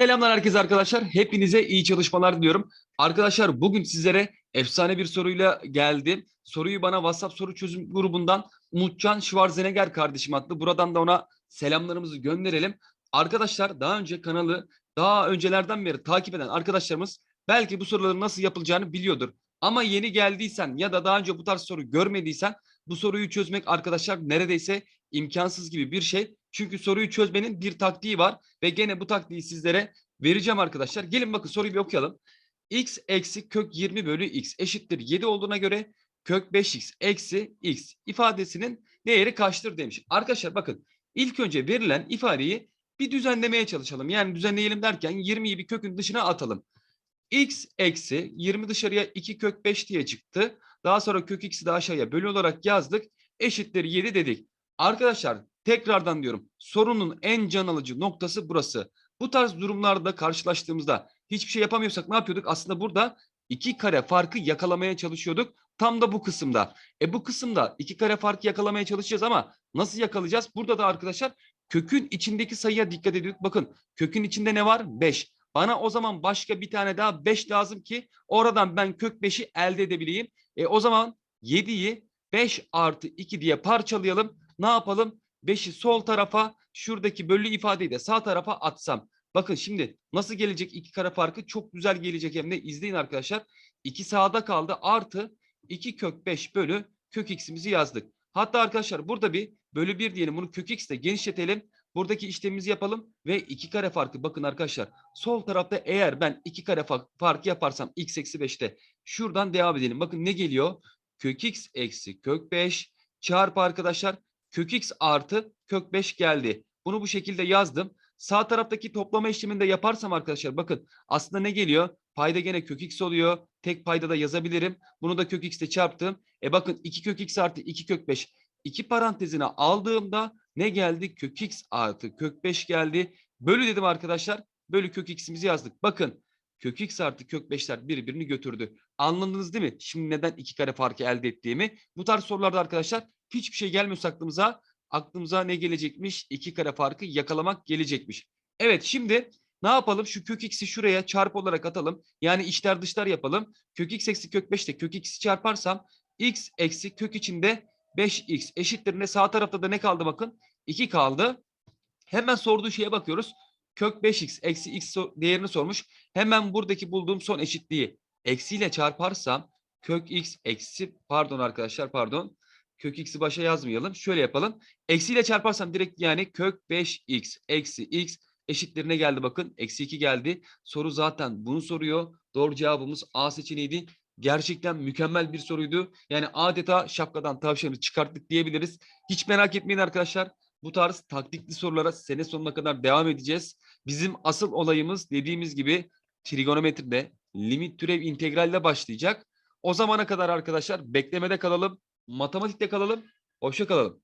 Selamlar herkese arkadaşlar. Hepinize iyi çalışmalar diliyorum. Arkadaşlar bugün sizlere efsane bir soruyla geldim. Soruyu bana WhatsApp soru çözüm grubundan Umutcan Schwarzenegger kardeşim attı. Buradan da ona selamlarımızı gönderelim. Arkadaşlar daha önce kanalı daha öncelerden beri takip eden arkadaşlarımız belki bu soruların nasıl yapılacağını biliyordur. Ama yeni geldiysen ya da daha önce bu tarz soru görmediysen bu soruyu çözmek arkadaşlar neredeyse imkansız gibi bir şey. Çünkü soruyu çözmenin bir taktiği var ve gene bu taktiği sizlere vereceğim arkadaşlar. Gelin bakın soruyu bir okuyalım. x eksi kök 20 bölü x eşittir 7 olduğuna göre kök 5x eksi x ifadesinin değeri kaçtır demiş. Arkadaşlar bakın ilk önce verilen ifadeyi bir düzenlemeye çalışalım. Yani düzenleyelim derken 20'yi bir kökün dışına atalım. x eksi 20 dışarıya 2 kök 5 diye çıktı. Daha sonra kök x'i de aşağıya bölü olarak yazdık. Eşittir 7 dedik. Arkadaşlar tekrardan diyorum sorunun en can alıcı noktası burası. Bu tarz durumlarda karşılaştığımızda hiçbir şey yapamıyorsak ne yapıyorduk? Aslında burada iki kare farkı yakalamaya çalışıyorduk. Tam da bu kısımda. E bu kısımda iki kare farkı yakalamaya çalışacağız ama nasıl yakalayacağız? Burada da arkadaşlar kökün içindeki sayıya dikkat ediyorduk. Bakın kökün içinde ne var? 5. Bana o zaman başka bir tane daha 5 lazım ki oradan ben kök 5'i elde edebileyim. E o zaman 7'yi 5 artı 2 diye parçalayalım. Ne yapalım? 5'i sol tarafa şuradaki bölü ifadeyi de sağ tarafa atsam. Bakın şimdi nasıl gelecek iki kare farkı? Çok güzel gelecek hem de izleyin arkadaşlar. 2 sağda kaldı artı 2 kök 5 bölü kök x'imizi yazdık. Hatta arkadaşlar burada bir bölü 1 diyelim bunu kök x ile genişletelim. Buradaki işlemimizi yapalım ve iki kare farkı bakın arkadaşlar sol tarafta eğer ben iki kare fa- farkı yaparsam x eksi 5'te şuradan devam edelim. Bakın ne geliyor? Kök x eksi kök 5 çarpı arkadaşlar kök x artı kök 5 geldi. Bunu bu şekilde yazdım. Sağ taraftaki toplama işlemini de yaparsam arkadaşlar bakın aslında ne geliyor? Payda gene kök x oluyor. Tek payda da yazabilirim. Bunu da kök x ile çarptım. E bakın 2 kök x artı 2 kök 5. İki parantezine aldığımda ne geldi? Kök x artı kök 5 geldi. Bölü dedim arkadaşlar. Bölü kök x'imizi yazdık. Bakın kök x artı kök 5'ler birbirini götürdü. Anladınız değil mi? Şimdi neden iki kare farkı elde ettiğimi. Bu tarz sorularda arkadaşlar hiçbir şey gelmiyorsa aklımıza aklımıza ne gelecekmiş? İki kare farkı yakalamak gelecekmiş. Evet şimdi ne yapalım? Şu kök x'i şuraya çarpı olarak atalım. Yani içler dışlar yapalım. Kök x eksi kök 5 ile kök x'i çarparsam x eksi kök içinde 5x eşittir ne? Sağ tarafta da ne kaldı bakın? 2 kaldı. Hemen sorduğu şeye bakıyoruz. Kök 5x eksi x değerini sormuş. Hemen buradaki bulduğum son eşitliği eksiyle çarparsam kök x eksi pardon arkadaşlar pardon. Kök x'i başa yazmayalım. Şöyle yapalım. Eksiyle çarparsam direkt yani kök 5x eksi x eşitlerine geldi bakın. Eksi 2 geldi. Soru zaten bunu soruyor. Doğru cevabımız A seçeneğiydi. Gerçekten mükemmel bir soruydu. Yani adeta şapkadan tavşanı çıkarttık diyebiliriz. Hiç merak etmeyin arkadaşlar. Bu tarz taktikli sorulara sene sonuna kadar devam edeceğiz. Bizim asıl olayımız dediğimiz gibi trigonometride limit türev integralle başlayacak. O zamana kadar arkadaşlar beklemede kalalım, matematikte kalalım. Hoşça kalalım.